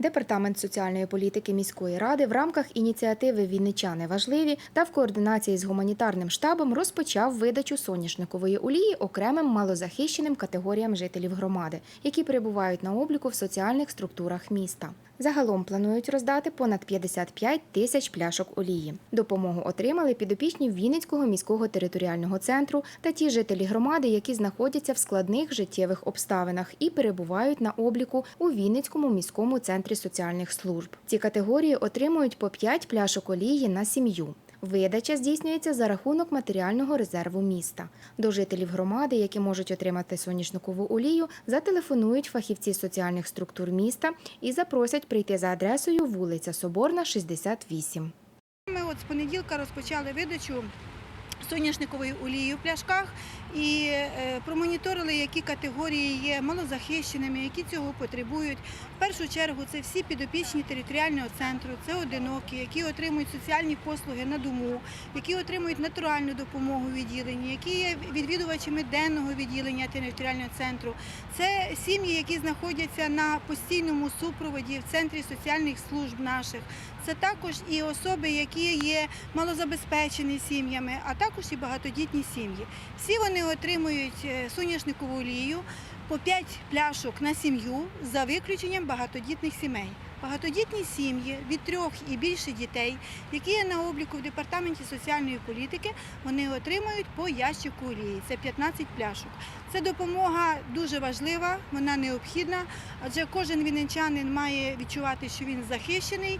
Департамент соціальної політики міської ради в рамках ініціативи Вінничани важливі та в координації з гуманітарним штабом розпочав видачу соняшникової олії окремим малозахищеним категоріям жителів громади, які перебувають на обліку в соціальних структурах міста. Загалом планують роздати понад 55 тисяч пляшок олії. Допомогу отримали підопічні Вінницького міського територіального центру та ті жителі громади, які знаходяться в складних життєвих обставинах і перебувають на обліку у Вінницькому міському центрі соціальних служб. Ці категорії отримують по 5 пляшок олії на сім'ю. Видача здійснюється за рахунок матеріального резерву міста. До жителів громади, які можуть отримати соняшникову олію, зателефонують фахівці соціальних структур міста і запросять прийти за адресою вулиця Соборна, 68. Ми от з понеділка розпочали видачу соняшникової олії в пляшках і е, промоніторили, які категорії є малозахищеними, які цього потребують. В першу чергу це всі підопічні територіального центру, це одинокі, які отримують соціальні послуги на дому, які отримують натуральну допомогу відділенні, які є відвідувачами денного відділення територіального центру. Це сім'ї, які знаходяться на постійному супроводі в центрі соціальних служб наших. Це також і особи, які є малозабезпечені сім'ями, а також і багатодітні сім'ї. Всі вони отримують е, соняшникову олію по 5 пляшок на сім'ю за виключенням багатодітних сімей. Багатодітні сім'ї від трьох і більше дітей, які є на обліку в департаменті соціальної політики, вони отримують по ящику олії. Це 15 пляшок. Це допомога дуже важлива, вона необхідна, адже кожен вінничанин має відчувати, що він захищений